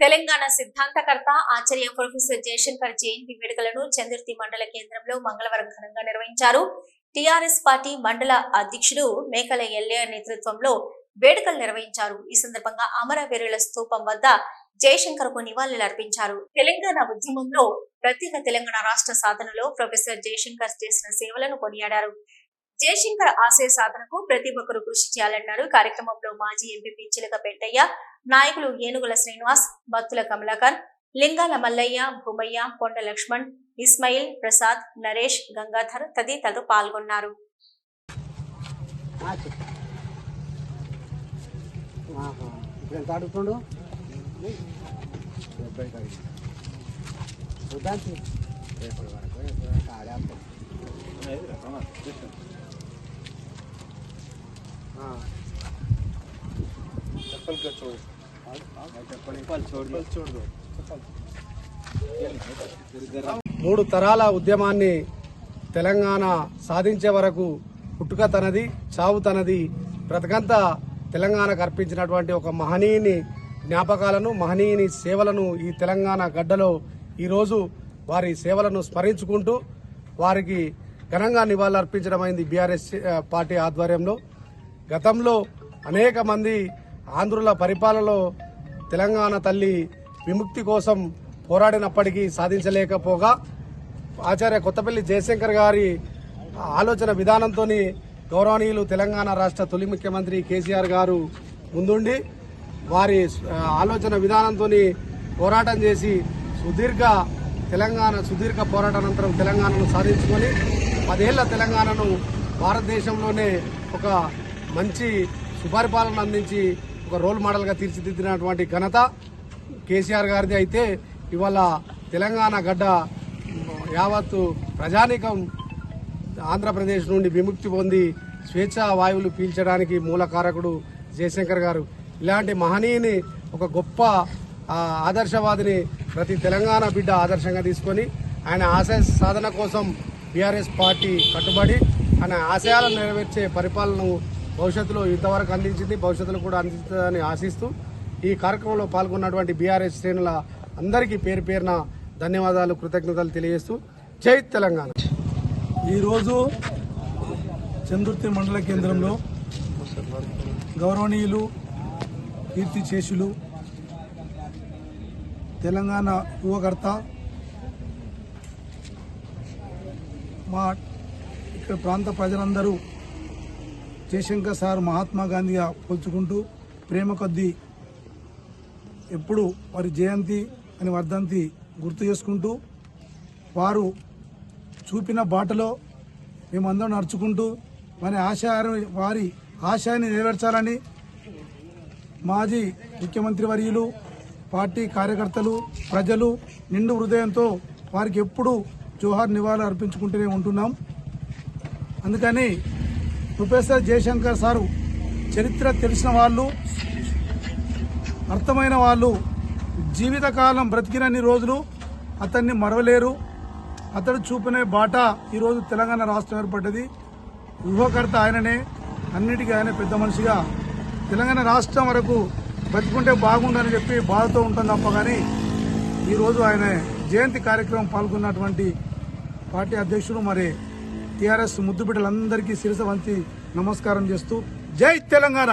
తెలంగాణ సిద్ధాంతకర్త ఆచార్య ప్రొఫెసర్ జయశంకర్ జయంతి వేడుకలను చంద్రతి మండల కేంద్రంలో మంగళవారం ఘనంగా నిర్వహించారు. టిఆర్ఎస్ పార్టీ మండల అధ్యక్షుడు మేకల ఎల్లే నేతృత్వంలో వేడుకలు నిర్వహించారు. ఈ సందర్భంగా అమరవీరుల స్థూపం వద్ద జయశంకర్కు నివాళులు అర్పించారు. తెలంగాణ ఉద్యమంలో ప్రత్యేక తెలంగాణ రాష్ట్ర సాధనలో ప్రొఫెసర్ జయశంకర్ చేసిన సేవలను కొనియాడారు. జయశంకర్ ఆశయ సాధనకు ప్రతి ఒక్కరూ కృషి చేయాలన్నారు. కార్యక్రమంలో మాజీ ఎంపీ చిలక పెంటయ్య నాయకులు ఏనుగుల శ్రీనివాస్ భక్తుల కమలాకర్ లింగాల మల్లయ్య భూమయ్య కొండ లక్ష్మణ్ ఇస్మాయిల్ ప్రసాద్ నరేష్ గంగాధర్ తదితరులు పాల్గొన్నారు. ఇప్పుడు ఎంత అడుగుతుండు చూద్దాం తీ. మూడు తరాల ఉద్యమాన్ని తెలంగాణ సాధించే వరకు పుట్టుక తనది చావు తనది బ్రతకంతా తెలంగాణకు అర్పించినటువంటి ఒక మహనీయుని జ్ఞాపకాలను మహనీయుని సేవలను ఈ తెలంగాణ గడ్డలో ఈరోజు వారి సేవలను స్మరించుకుంటూ వారికి ఘనంగా నివాళులర్పించడం అయింది బీఆర్ఎస్ పార్టీ ఆధ్వర్యంలో గతంలో అనేక మంది ఆంధ్రుల పరిపాలనలో తెలంగాణ తల్లి విముక్తి కోసం పోరాడినప్పటికీ సాధించలేకపోగా ఆచార్య కొత్తపల్లి జయశంకర్ గారి ఆలోచన విధానంతో గౌరవనీయులు తెలంగాణ రాష్ట్ర తొలి ముఖ్యమంత్రి కేసీఆర్ గారు ముందుండి వారి ఆలోచన విధానంతో పోరాటం చేసి సుదీర్ఘ తెలంగాణ సుదీర్ఘ పోరాటానంతరం తెలంగాణను సాధించుకొని పదేళ్ళ తెలంగాణను భారతదేశంలోనే ఒక మంచి సుపరిపాలన అందించి ఒక రోల్ మోడల్గా తీర్చిదిద్దినటువంటి ఘనత కేసీఆర్ గారిది అయితే ఇవాళ తెలంగాణ గడ్డ యావత్తు ప్రజానికం ఆంధ్రప్రదేశ్ నుండి విముక్తి పొంది స్వేచ్ఛా వాయువులు పీల్చడానికి మూల కారకుడు జయశంకర్ గారు. ఇలాంటి మహనీయుని ఒక గొప్ప ఆదర్శవాదిని ప్రతి తెలంగాణ బిడ్డ ఆదర్శంగా తీసుకొని ఆయన ఆశయ సాధన కోసం బీఆర్ఎస్ పార్టీ కట్టుబడి ఆయన ఆశయాలను నెరవేర్చే పరిపాలనను భవిష్యత్తులో ఇంతవరకు అందించింది భవిష్యత్తులో కూడా అందిస్తుందని ఆశిస్తూ ఈ కార్యక్రమంలో పాల్గొన్నటువంటి బీఆర్ఎస్ శ్రేణుల అందరికీ పేరు పేరున ధన్యవాదాలు కృతజ్ఞతలు తెలియజేస్తూ జై తెలంగాణ. ఈరోజు చందుర్తి మండల కేంద్రంలో గౌరవనీయులు కీర్తి శేషులు తెలంగాణ యువకర్త మా ఇక్కడ ప్రాంత ప్రజలందరూ జయశంకర్ సార్ మహాత్మా గాంధీగా పోల్చుకుంటూ ప్రేమ కొద్దీ ఎప్పుడు వారి జయంతి అని వర్ధంతి గుర్తు చేసుకుంటూ వారు చూపిన బాటలో మేమందరం నడుచుకుంటూ వారి ఆశయాన్ని వారి ఆశయాన్ని నెరవేర్చాలని మాజీ ముఖ్యమంత్రి వర్యులు పార్టీ కార్యకర్తలు ప్రజలు నిండు హృదయంతో వారికి ఎప్పుడూ జోహార్ నివాళులు అర్పించుకుంటూనే ఉంటున్నాం. అందుకని ప్రొఫెసర్ జయశంకర్ సారు చరిత్ర తెలిసిన వాళ్ళు అర్థమైన వాళ్ళు జీవితకాలం బ్రతికినన్ని రోజులు అతన్ని మరవలేరు. అతడు చూపిన బాట ఈరోజు తెలంగాణ రాష్ట్రం ఏర్పడ్డది. యువకర్త ఆయననే అన్నిటికీ ఆయన పెద్ద మనిషిగా. తెలంగాణ రాష్ట్రం వరకు బతుకుంటే బాగుందని చెప్పి బాధతో ఉంటుంది తప్ప కానీ ఈరోజు ఆయన జయంతి కార్యక్రమం పాల్గొన్నటువంటి పార్టీ అధ్యక్షుడు మరి టీఆర్ఎస్ ముద్దుబిడ్డలందరికీ శిరస వంతి నమస్కారం చేస్తూ జై తెలంగాణ.